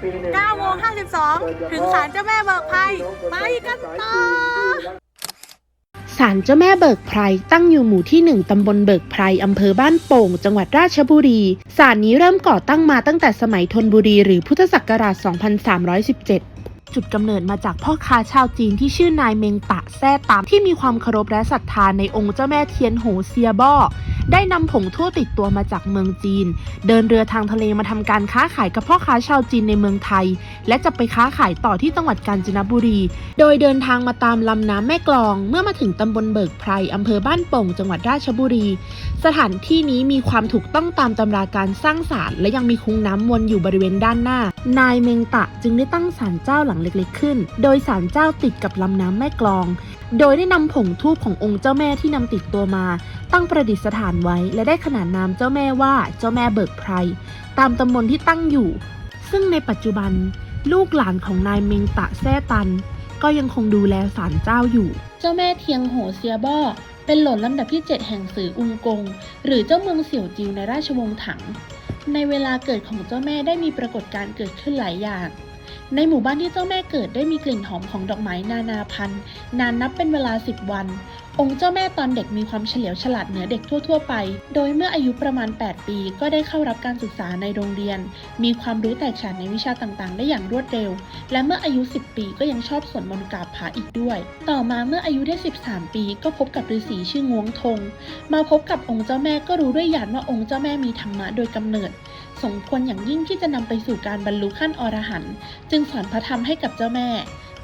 ปีหนึ่ง9โมง52 ถึงศาลเจ้าแม่เบิกภัย ไปกันต่อศาลเจ้าแม่เบิกไพรตั้งอยู่หมู่ที่ 1 ตำบลเบิกไพรอำเภอบ้านโป่ง จังหวัดราชบุรี ศาลนี้เริ่มก่อตั้งมาตั้งแต่สมัยธนบุรีหรือพุทธศักราช 2317 จุดกำเนิดมาจากพ่อค้าชาวจีนที่ชื่อนายเมงตะแซ่ตามที่มีความเคารพและศรัทธาในองค์เจ้าแม่เทียนโหเซียบ้อได้นำผงทั่วติดตัวมาจากเมืองจีน เดินเรือทางทะเลมาทำการค้าขายกับพ่อค้าชาวจีนในเมืองไทย และจะไปค้าขายต่อที่จังหวัดกาญจนบุรี โดยเดินทางมาตามลำน้ำแม่กลอง เมื่อมาถึงตำบลเบิกไพรอำเภอบ้านโป่ง จังหวัดราชบุรี สถานที่นี้มีความถูกต้องตามตำราการสร้างศาลและยังมีคุ้งน้ำวนอยู่บริเวณด้านหน้า นายเมงตะจึงได้ตั้งศาลเจ้าหลังเล็กๆขึ้น โดยศาลเจ้าติดกับลำน้ำแม่กลอง โดยได้นำผงทูปขององค์เจ้าแม่ที่นำติดตัวมา ตั้งประดิษฐานไว้ และได้ขนานนามเจ้าแม่ว่าเจ้าแม่เบิกไพรตามตำบลที่ตั้งอยู่ ซึ่งในปัจจุบัน ลูกหลานของนายเมงตะแซ่ตัน ก็ยังคงดูแลศาลเจ้าอยู่ เจ้าแม่เทียงโหเซียบ้อเป็นหล่นลำดับที่ 7 แห่งสืออุงกง หรือเจ้าเมืองเสี่ยวจิวในราชวงศ์ถัง ในเวลาเกิดของเจ้าแม่ได้มีปรากฏการณ์เกิดขึ้นหลายอย่าง ในหมู่บ้านที่เจ้าแม่เกิดได้มีกลิ่นหอมของดอกไม้นานาพันธุ์ นานนับเป็นเวลา 10 วัน องค์เจ้าแม่ตอนเด็กมีความเฉลียวฉลาดเหนือเด็กทั่ว ๆ ไป โดยเมื่ออายุประมาณ 8 ปี ก็ได้เข้ารับการศึกษาในโรงเรียน มีความรู้แตกฉานในวิชาต่างๆ ได้อย่างรวดเร็ว และเมื่ออายุ 10 ปีก็ยังชอบสวดมนต์กราบพระอีกด้วย ต่อมาเมื่ออายุได้ 13 ปี ก็พบกับฤาษีชื่องวงทง มาพบกับองค์เจ้าแม่ก็รู้ด้วยญาณว่าองค์เจ้าแม่มีธรรมะโดยกำเนิด สมควรอย่างยิ่งที่จะนำไปสู่การบรรลุขั้นอรหันต์จึงสอนพระธรรมให้กับเจ้าแม่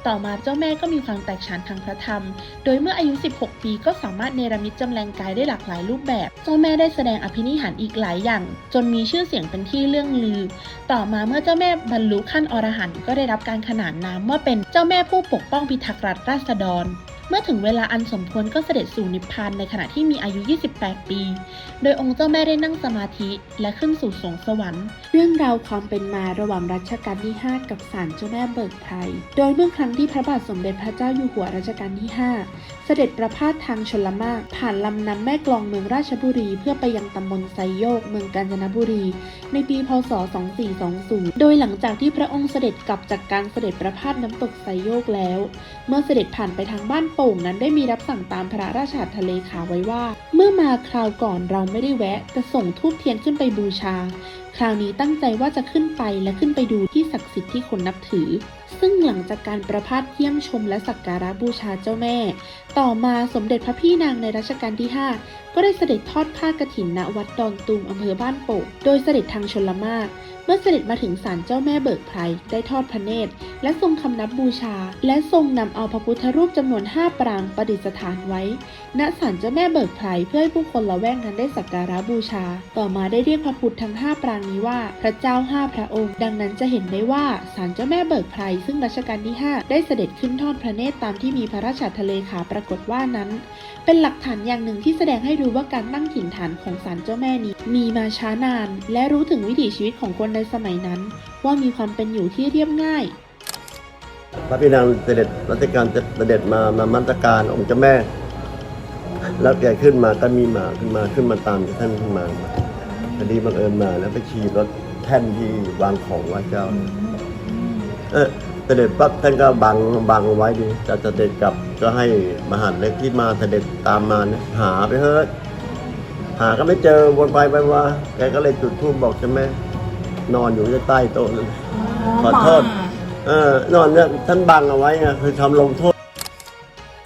ต่อมาเจ้าแม่ก็มีความแตกฉานทางพระธรรม โดยเมื่ออายุ 16 ปีก็สามารถเนรมิตจำแรงกายได้หลากหลายรูปแบบ เจ้าแม่ได้แสดงอภินิหารอีกหลายอย่าง จนมีชื่อเสียงเป็นที่เรื่องลือ ต่อมาเมื่อเจ้าแม่บรรลุขั้นอรหันต์ก็ได้รับการขนานนามว่าเป็นเจ้าแม่ผู้ปกป้องพิทักษ์รัฐราษฎร เมื่อถึงเวลาอันสมควรก็เสด็จสู่นิพพานในขณะที่มีอายุ 28 ปี โดยองค์เจ้าแม่ได้นั่งสมาธิและขึ้นสู่สวงสวรรค์ เรื่องราวความเป็นมาระหว่างรัชกาลที่ 5 กับศาลเจ้าแม่เบิกไพรโดยเมื่อครั้งที่พระบาทสมเด็จพระเจ้าอยู่หัวรัชกาลที่ 5 เสด็จประพาสทางชลมารผ่านลำน้ำแม่กลองเมืองราชบุรี เพื่อไปยังตำบลไซโยกเมืองกาญจนบุรี ในปีพศ 2420 โดยหลังจากที่พระองค์เสด็จกลับจากการเสด็จประพาสน้ำตกไซโยกแล้ว เมื่อเสด็จผ่านไปทางบ้านโป่งนั้นได้มีรับสั่งตามพระราชหัตถเลขาไว้ว่า เมื่อมาคราวก่อนเราไม่ได้แวะ แต่ส่งทูบเทียนขึ้นไปบูชาคราวนี้ตั้งใจว่าจะขึ้นไปและขึ้นไปดูที่ศักดิ์สิทธิ์ที่คนนับถือ ซึ่งหลังจากการประพาสเยี่ยมชมและสักการะบูชาเจ้าแม่ ต่อมาสมเด็จพระพี่นางในรัชกาลที่ 5 ก็ได้เสด็จทอดผ้ากฐินณวัดดอนตูมอำเภอบ้านโป่งโดยเสด็จทางชนละมาเมื่อเสด็จมาถึงศาลเจ้าแม่เบิกไพรได้ทอดพระเนตร และทรงคำนับบูชา และทรงนำเอาพระพุทธรูปจำนวน 5 ปรางประดิษฐานไว้ ณศาลเจ้าแม่เบิกไพรเพื่อให้ผู้คนละแวกนั้นได้สักการะบูชา ต่อมาได้เรียกพระพุทธทั้ง 5 ปรางนี้ว่าพระเจ้า5พระองค์ ดังนั้นจะเห็นได้ว่าศาลเจ้าแม่เบิกไพรซึ่งรัชกาลที่ 5 ได้เสด็จขึ้นทอดพระเนตรตามที่มีพระราชทะเลขาปรากฏว่านั้น เป็นหลักฐานอย่างหนึ่งที่แสดงให้รู้ว่าการตั้งถิ่นฐานของศาลเจ้าแม่นี้ มีมาช้านาน และรู้ถึงวิถีชีวิตของคนในสมัยนั้น ว่ามีความเป็นอยู่ที่เรียบง่ายพระพี่นางเสด็จรัชกาลจะเสด็จมามามัตการองค์เจ้าแม่ แล้วแกขึ้นมาก็มีหมาขึ้นมาขึ้นมาตามท่านขึ้นมา พอดีบังเอิญมาแล้วไปขี่รถแท่นที่วางของไว้เจ้า เออเสด็จปั๊บท่านก็บังบังเอาไว้ดีจะเสด็จกลับก็ให้มหาดเล็กที่มาเสด็จตามมาเนี่ยหาไปเฮ้ยหาก็ไม่เจอวนไปไปว่าแกก็เลยจุดธูปบอกเจ้าแม่นอนอยู่ใต้โต๊ะนั่นขอโทษเออนอนเนี่ยท่านบังเอาไว้ไงคือทำลงโทษ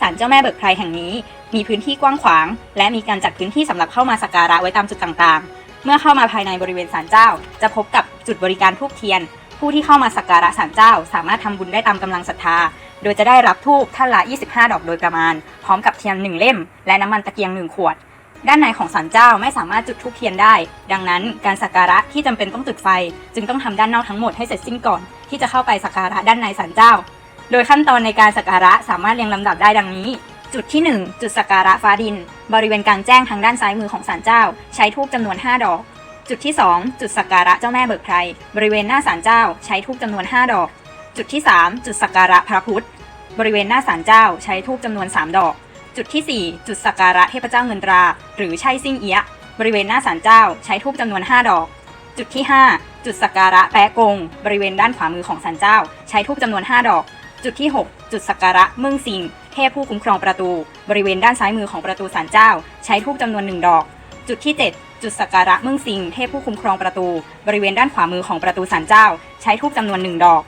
ศาลเจ้าแม่เบิกไพรแห่งนี้ มีพื้นที่กว้างขวาง และมีการจัดพื้นที่สำหรับเข้ามาสักการะไว้ตามจุดต่างๆ เมื่อเข้ามาภายในบริเวณศาลเจ้า จะพบกับจุดบริการทูบเทียน ผู้ที่เข้ามาสักการะศาลเจ้า สามารถทำบุญได้ตามกำลังศรัทธา โดยจะได้รับทูบท่านละ 25 ดอกโดยประมาณ พร้อมกับเทียน 1 เล่ม และน้ำมันตะเกียง 1 ขวด ด้านในของศาลเจ้าไม่สามารถจุดทูบเทียนได้ ดังนั้นการสักการะที่จำเป็นต้องจุดไฟ จึงต้องทำด้านนอกทั้งหมดให้เสร็จสิ้นก่อน ที่จะเข้าไปสักการะด้านในศาลเจ้า โดยขั้นตอนในการสักการะสามารถเรียงลำดับได้ดังนี้ จุดที่ 1 จุดสักการะฟ้าดิน บริเวณกลางแจ้งทางด้านซ้ายมือของศาลเจ้า ใช้ทูบจำนวน 5 ดอก จุดที่ 2 จุดสักการะเจ้าแม่เบิกไพรบริเวณหน้าศาลเจ้า ใช้ทูบจำนวน 5 ดอก จุดที่ 3 จุดสักการะพระพุทธ บริเวณหน้าศาลเจ้า ใช้ทูบจำนวน 3 ดอก จุดที่ 4 จุดสักการะเทพเจ้าเงินตรา หรือใช่ซิ่งเอียะบริเวณหน้าศาลเจ้า ใช้ทูบจำนวน 5 ดอก จุดที่ 5 จุดสักการะแปะกง บริเวณด้านขวามือของศาลเจ้า ใช้ทูบจำนวน 5 ดอก จุดที่ 6 จุดสักการะมึงสิง เทพผู้คุ้มครองประตู บริเวณด้านซ้ายมือของประตูศาลเจ้า ใช้ทูบจำนวน1ดอก จุดที่ 7 จุดสักการะเมึงสิงเทพผู้คุ้มครองประตู บริเวณด้านขวามือของประตูศาลเจ้า ใช้ทูบจำนวน1ดอก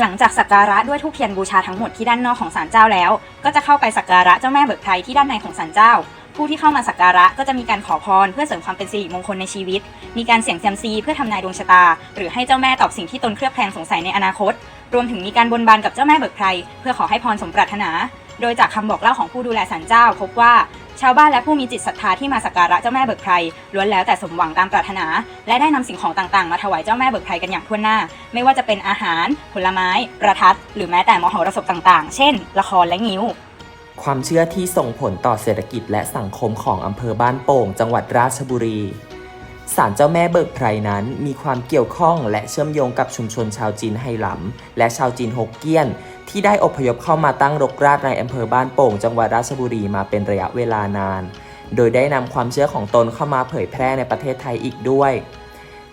หลังจากสักการะด้วยทูบเทียนบูชาทั้งหมดที่ด้านนอกของศาลเจ้าแล้ว ก็จะเข้าไปสักการะเจ้าแม่เบิกไพรที่ด้านในของศาลเจ้า ผู้ที่เข้ามาสักการะก็จะมีการขอพรเพื่อเสริมความเป็นสิริมงคลในชีวิต มีการเสี่ยงเซียมซีเพื่อทำนายดวงชะตา หรือให้เจ้าแม่ตอบสิ่งที่ตนเครือบแคลงสงสัยในอนาคต รวมถึงมีการบนบานกับเจ้าแม่เบิกไพรเพื่อขอให้พรสมปรารถนา โดยจากคำบอกเล่าของผู้ดูแลศาลเจ้า พบว่าชาวบ้านและผู้มีจิตศรัทธาที่มาสักการะเจ้าแม่เบิกไพรล้วนแล้วแต่สมหวังตามปรารถนา และได้นำสิ่งของต่างๆ มาถวายเจ้าแม่เบิกไพรกันอย่างทั่วหน้า ไม่ว่าจะเป็นอาหาร ผลไม้ ประทัด หรือแม้แต่มหรสพต่างๆ เช่น ละครและงิ้ว ความเชื่อที่ส่งผลต่อเศรษฐกิจและสังคมของอำเภอบ้านโป่ง จังหวัดราชบุรี ศาลเจ้าแม่เบิกไพรนั้น มีความเกี่ยวข้องและเชื่อมโยงกับชุมชนชาวจีนไฮหลำและชาวจีนฮกเกี้ยน ที่ได้อพยพเข้ามาตั้งรกรากในอำเภอบ้านโป่ง จังหวัดราชบุรีมาเป็นระยะเวลานาน โดยได้นำความเชื่อของตนเข้ามาเผยแพร่ในประเทศไทยอีกด้วย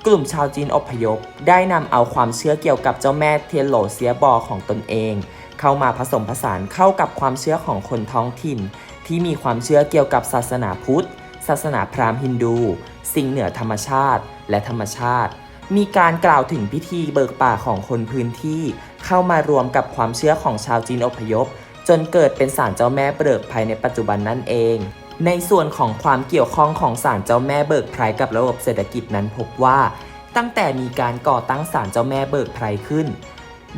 กลุ่มชาวจีนอพยพ ได้นำเอาความเชื่อเกี่ยวกับเจ้าแม่เทียนโหลเซียบอของตนเอง เข้ามาผสมผสานเข้ากับความเชื่อของคนท้องถิ่น ที่มีความเชื่อเกี่ยวกับศาสนาพุทธ ศาสนาพราหมณ์ฮินดู สิ่งเหนือธรรมชาติและธรรมชาติ มีการกล่าวถึงพิธีเบิกป่าของคนพื้นที่ เข้ามารวมกับความเชื่อของชาวจีนอพยพ จนเกิดเป็นศาลเจ้าแม่เบิกไพรในปัจจุบันนั่นเอง ในส่วนของความเกี่ยวข้องของศาลเจ้าแม่เบิกไพรกับระบบเศรษฐกิจนั้นพบว่า ตั้งแต่มีการก่อตั้งศาลเจ้าแม่เบิกไพรขึ้น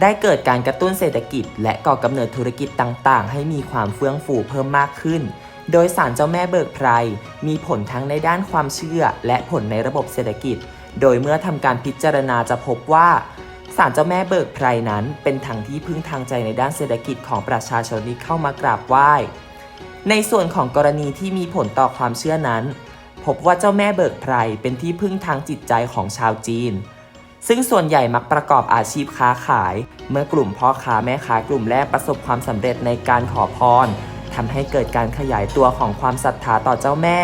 ได้เกิดการกระตุ้นเศรษฐกิจ และก่อกำเนิดธุรกิจต่างๆ ให้มีความเฟื่องฟูเพิ่มมากขึ้น โดยศาลเจ้าแม่เบิกไพร มีผลทั้งในด้านความเชื่อและผลในระบบเศรษฐกิจ โดยเมื่อทำการพิจารณาจะพบว่าศาลเจ้าแม่เบิกไพรนั้น เป็นทางที่พึ่งทางใจในด้านเศรษฐกิจของประชาชนที่เข้ามากราบไหว้ ในส่วนของกรณีที่มีผลต่อความเชื่อนั้น พบว่าเจ้าแม่เบิกไพรเป็นที่พึ่งทางจิตใจของชาวจีน ซึ่งส่วนใหญ่มักประกอบอาชีพค้าขาย เมื่อกลุ่มพ่อค้าแม่ค้ากลุ่มแรกประสบความสำเร็จในการขอพร ทำให้เกิดการขยายตัวของความศรัทธาต่อเจ้าแม่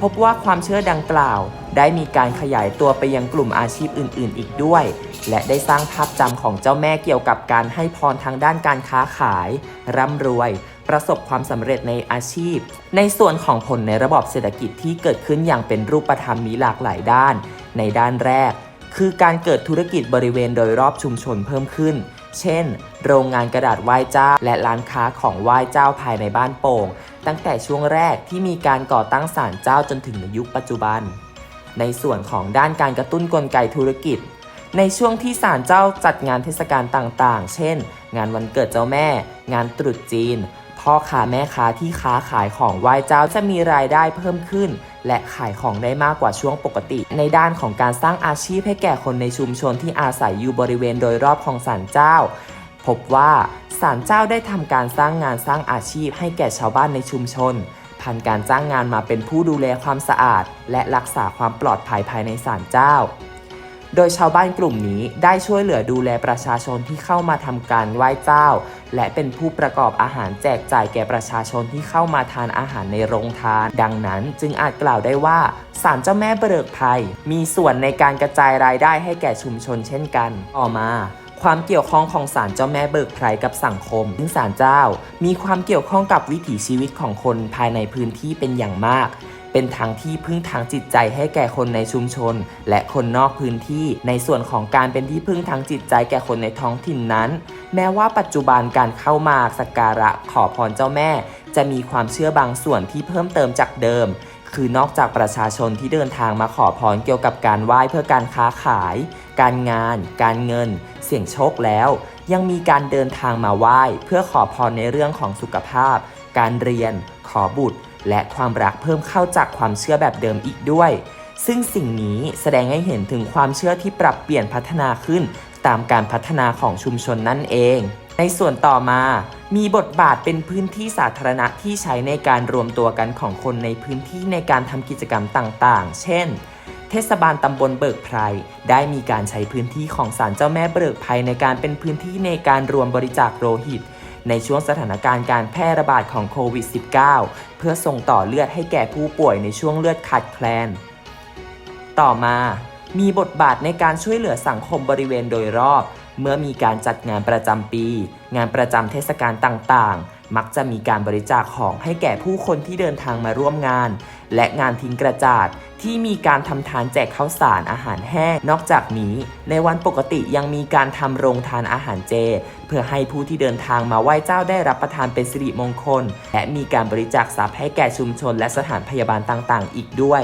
พบว่าความเชื่อดังกล่าว ได้มีการขยายตัวไปยังกลุ่มอาชีพอื่น ๆ อีกด้วย และได้สร้างภาพจำของเจ้าแม่เกี่ยวกับการให้พรทางด้านการค้าขาย ร่ำรวย ประสบความสำเร็จในอาชีพ ในส่วนของผลในระบบเศรษฐกิจที่เกิดขึ้นอย่างเป็นรูปธรรมมีหลากหลายด้าน ในด้านแรก คือการเกิดธุรกิจบริเวณโดยรอบชุมชนเพิ่มขึ้น เช่น โรงงานกระดาษไหว้เจ้า และร้านค้าของไหว้เจ้าภายในบ้านโป่ง ตั้งแต่ช่วงแรกที่มีการก่อตั้งศาลเจ้าจนถึงในยุคปัจจุบัน ในส่วนของด้านการกระตุ้นกลไกธุรกิจ ในช่วงที่ศาลเจ้าจัดงานเทศกาลต่างๆ เช่น งานวันเกิดเจ้าแม่ งานตรุษจีน พ่อค้าแม่ค้าที่ค้าขายของไหว้เจ้าจะมีรายได้เพิ่มขึ้นและขายของได้มากกว่าช่วงปกติ ในด้านของการสร้างอาชีพให้แก่คนในชุมชนที่อาศัยอยู่บริเวณโดยรอบของศาลเจ้า พบว่าศาลเจ้าได้ทำการสร้างงานสร้างอาชีพให้แก่ชาวบ้านในชุมชนผ่านการจ้างงานมาเป็นผู้ดูแลความสะอาด และรักษาความปลอดภัยภายในศาลเจ้า โดยชาวบ้านกลุ่มนี้ได้ช่วยเหลือดูแลประชาชนที่เข้ามาทำการไหว้เจ้า และเป็นผู้ประกอบอาหารแจกจ่ายแก่ประชาชนที่เข้ามาทานอาหารในโรงทาน ดังนั้นจึงอาจกล่าวได้ว่าศาลเจ้าแม่เบิกภัย มีส่วนในการกระจายรายได้ให้แก่ชุมชนเช่นกัน ต่อมาความเกี่ยวข้องของศาลเจ้าแม่เบิกไพรกับสังคมซึ่งศาลเจ้า มีความเกี่ยวข้องกับวิถีชีวิตของคนภายในพื้นที่เป็นอย่างมาก เป็นทางที่พึ่งทางจิตใจให้แก่คนในชุมชน และคนนอกพื้นที่ ในส่วนของการเป็นที่พึ่งทางจิตใจแก่คนในท้องถิ่นนั้น แม้ว่าปัจจุบันการเข้ามาสักการะขอพรเจ้าแม่ จะมีความเชื่อบางส่วนที่เพิ่มเติมจากเดิม คือนอกจากประชาชนที่เดินทางมาขอพรเกี่ยวกับการไหว้เพื่อการค้าขาย การงาน การเงิน เสี่ยงโชคแล้ว ยังมีการเดินทางมาไหว้ เพื่อขอพรในเรื่องของสุขภาพ การเรียน ขอบุตร และความรักเพิ่มเข้าจากความเชื่อแบบเดิมอีกด้วย ซึ่งสิ่งนี้แสดงให้เห็นถึงความเชื่อที่ปรับเปลี่ยนพัฒนาขึ้น ตามการพัฒนาของชุมชนนั่นเอง ในส่วนต่อมา มีบทบาทเป็นพื้นที่สาธารณะที่ใช้ในการรวมตัวกันของคนในพื้นที่ในการทำกิจกรรมต่างๆ เช่นเทศบาลตำบลเบิกไพรได้มีการใช้พื้นที่ของศาลเจ้าแม่เบิกไพรในการเป็นพื้นที่ในการรวมบริจาคโลหิต ในช่วงสถานการณ์การแพร่ระบาดของโควิด -19 เพื่อส่งต่อเลือดให้แก่ผู้ป่วยในช่วงเลือดขาดแคลน ต่อมามีบทบาทในการช่วยเหลือสังคมบริเวณโดยรอบ เมื่อมีการจัดงานประจำปี งานประจำเทศกาลต่างๆ มักจะมีการบริจาคของให้แก่ผู้คนที่เดินทางมาร่วมงาน และงานทิ้งกระจาดที่มีการทำทานแจกข้าวสารอาหารแห้ง นอกจากนี้ ในวันปกติยังมีการทำโรงทานอาหารเจ เพื่อให้ผู้ที่เดินทางมาไหว้เจ้าได้รับประทานเป็นสิริมงคล และมีการบริจาคทรัพย์ให้แก่ชุมชนและสถานพยาบาลต่างๆ อีกด้วย